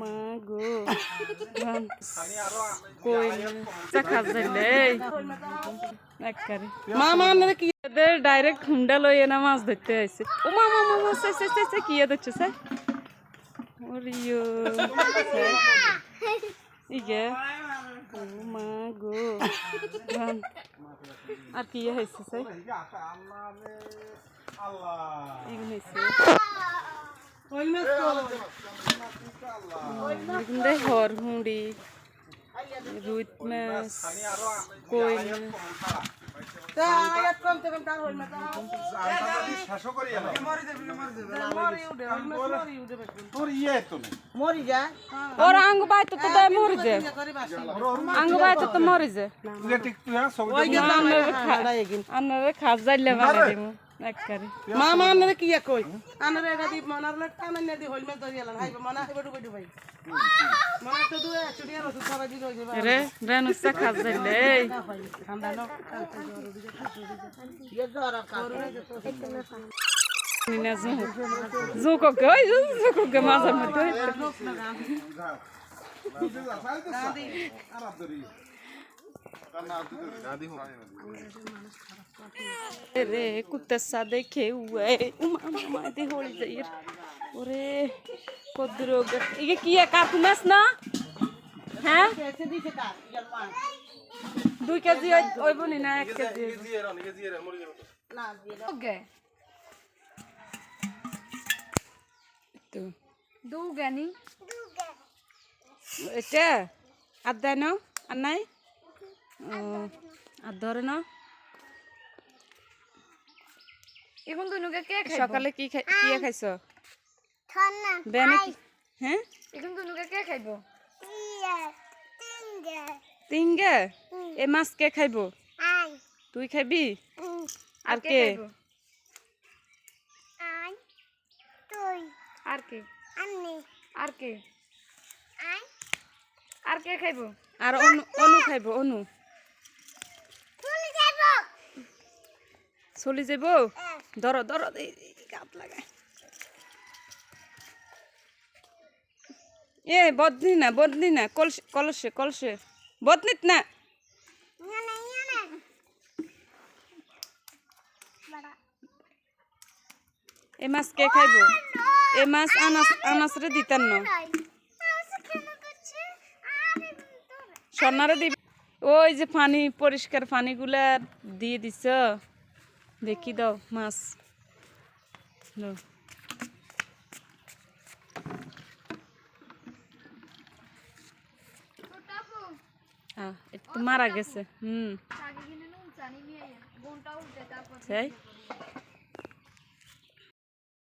মা গো মামা কি এদের ডাইরেক্ট হুন্ডা লইয়ে না মাছ ধরতে আইছে। ও মামা মামা সে সে সে সে কি ধরছে সে? ওরিও। ইগে। ও মা গো আর কি হয়েছে সে? এগুলো হয়েছে এগুলো হর হুঁড়ি রুইত মাছ কই মরি যায় ওর আঙ্গ বাইতে তো দেয় মরে যায় আঙ্গ বাইতে তো মরে যায় আপনারা খাস যাইলে মানে দিমু একবারে মামা আনারে কি কই আনারে এটা দি মনার লে টানা নে দি হইল মে দরিয়ালান হাইবে মনা হাইবে ডুবে ডুবে মনা তো দুয়ে চুড়িয়া রসু সারা রে খাস ঠান্ডা নো মাঝে মধ্যে রে কুত্তা সা দেখে উয়ে উমা মামা দি হলি যাইর ওরে কদ্রোগ ইগে কি কাকু মাছ না হ্যাঁ এসে দিছে কা ইয়ার মা দুই কেজি ওই বনি না এক কেজি না দিয়ে Duge. তো Dugani. এটা আর দেয় না আর নাই ও, আর ধরে না এখন দুনুকে কে খাইব? সকালে কি খাই কি খাইছ? বেনে কি হ্যাঁ? এখন দুনুকে কে খাইব? তিনগে। এ মাছ কে খাইব? তুই খাইবি? আর কে খাইব? আর কে? আর কে? আর কে খাইব? আর অনু অনু খাইব অনু। চলি যাব? ধর ধর লাগায় এ, বদনি না বদনি না কলসে কলসে। বদনিত না। এ মাছ কে খাইব? এ মাছ আনাস, আনাসরে দিতেন না। স্বর্ণারে দিবি। ওই যে পানি, পরিষ্কার পানিগুলা দিয়ে দিছ। দেখি দাও মাছ। এটা তো মারা গেছে। হুম। সেই